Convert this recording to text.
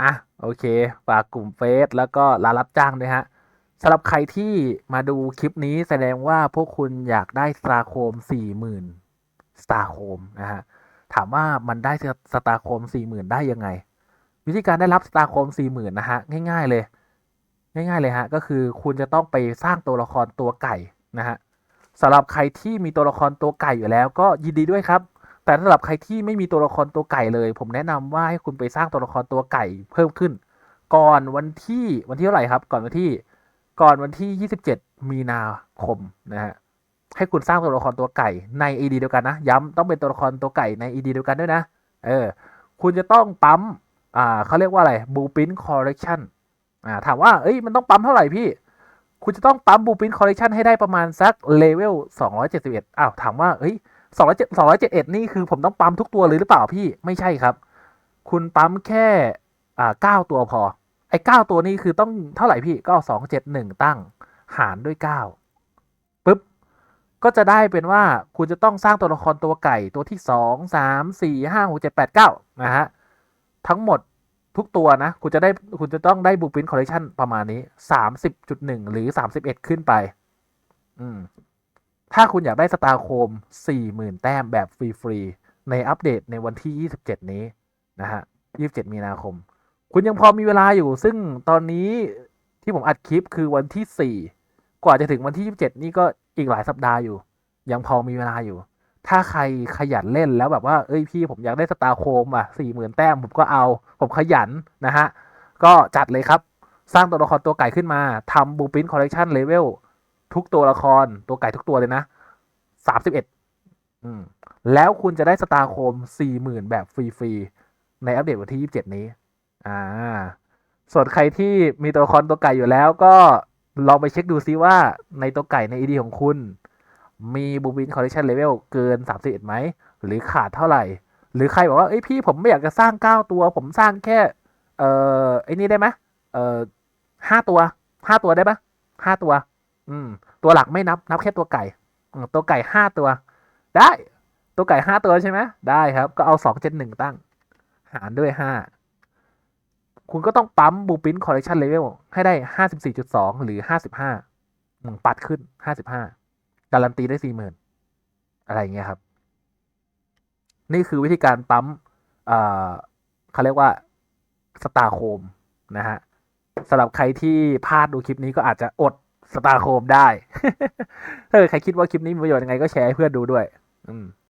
อะโอเค ฝากกลุ่มเฟซแล้วก็ร้านรับจ้างด้วยฮะสำหรับใครที่มาดูคลิปนี้แสดงว่าพวกคุณอยากได้สตาร์โคมสี่หมื่นสตาร์โคมนะฮะถามว่ามันได้สตาร์โคมสี่หมื่นได้ยังไง วิธีการได้รับสตาร์โคมสี่หมื่นนะฮะง่าย ๆเลย ง่ายๆเลยฮะก็คือคุณจะต้องไปสร้างตัวละครตัวไก่นะฮะสำหรับใครที่มีตัวละครตัวไก่อยู่แล้วก็ยินดีด้วยครับ แต่สำหรับใครที่ไม่มีตัวละครตัวไก่เลย ผมแนะนำว่าให้คุณไปสร้างตัวละครตัวไก่เพิ่มขึ้น ก่อนวันที่วันที่เท่าไหร่ครับ ก่อนวันที่ก่อนวันที่ 27 มีนาคมนะฮะให้คุณสร้างตัวละครตัวไก่ใน AD เดียวกันนะ ย้ำต้องเป็นตัวละครตัวไก่ใน AD เดียวกันด้วยนะเออคุณจะต้องปั๊มอ่าเขาเรียกว่าอะไร Blueprint Collection อ่าถามว่าเอ้ยมันต้องปั๊มเท่าไหร่พี่ คุณจะต้องปั๊ม Blueprint Collection ให้ได้ประมาณสักเลเวล271อ้าวถามว่าเฮ้ย 207 271นี่คือผมต้องปั๊มทุกตัวเลยหรือเปล่าพี่ไม่ใช่ครับ คุณปั๊มแค่อ่า9ตัวพอ ไอ้9ตัวนี้คือต้องเท่าไหร่พี่ก็271ตั้งหารด้วย9ปุ๊บก็จะได้เป็นว่าคุณจะต้องสร้างตัวละครตัวไก่ตัวที่2 3 4 5 6 7 8 9นะฮะทั้งหมดทุกตัวนะ คุณจะได้คุณจะต้องได้บูปินคอลเลคชันประมาณนี้30.1หนึ่งหรือ31ขึ้นไป อืม ถ้าคุณอยากได้สตาร์โคม 40,000 แต้มแบบฟรีๆ ในอัปเดตในวันที่ 27 นี้นะฮะ 27 มีนาคม คุณยังพอมีเวลาอยู่ ซึ่งตอนนี้ที่ผมอัดคลิปคือวันที่ 4 กว่าจะถึงวันที่ 27 นี่ก็อีกหลายสัปดาห์อยู่ ยังพอมีเวลาอยู่ ถ้าใครขยันเล่นแล้วแบบว่า เอ้ยพี่ผมอยากได้สตาร์โคมอะสี่หมื่นแต้มผมก็เอา ผมขยันนะฮะ ก็จัดเลยครับ สร้างตัวละครตัวไก่ขึ้นมาทำบูปินคอลเลคชันเลเวล ทุกตัวละครตัวไก่ทุกตัวเลยนะสามสิบเอ็ดแล้วคุณจะได้สตาร์โคมสี่หมื่นแบบฟรีๆ ในอัปเดตวันที่ยี่สิบเจ็ดนี้ อ่า ส่วนใครที่มีตัวละครตัวไก่อยู่แล้วก็ลองไปเช็คดูซิว่าในตัวไก่ใน ED ของคุณ มีบูบินคอลเลคชันเลเวลเกิน31ไหม หรือขาดเท่าไหร่ หรือใครบอกว่าเอ้ยพี่ผมไม่อยากจะสร้าง9ตัว ผมสร้างแค่ เอ่อไอ้นี่ได้ไหมเอ่อห้าตัวห้าตัวได้ปะห้าตัว อืม ตัวหลักไม่นับนับแค่ตัวไก่ตัวไก่ห้าตัว ได้ ตัวไก่ห้าตัวใช่ไหมได้ครับ ก็เอาสองเจ็ดหนึ่งตั้ง หารด้วยห้าคุณก็ต้องปั๊มบูปินคอเลคชันเลเวลให้ได้ห้าสิบสี่จุดสองหรือห้าสิบห้าปัดขึ้นห้าสิบห้าการันตีได้สี่หมื่นอะไรเงี้ยครับ นี่คือวิธีการปั๊มเอ่อเขาเรียกว่าสตาร์โคมนะฮะสำหรับใครที่พลาดดูคลิปนี้ก็อาจจะอด สตาร์โคมได้ ถ้าใครคิดว่าคลิปนี้มีประโยชน์ยังไงก็แชร์ให้เพื่อนดูด้วย อืม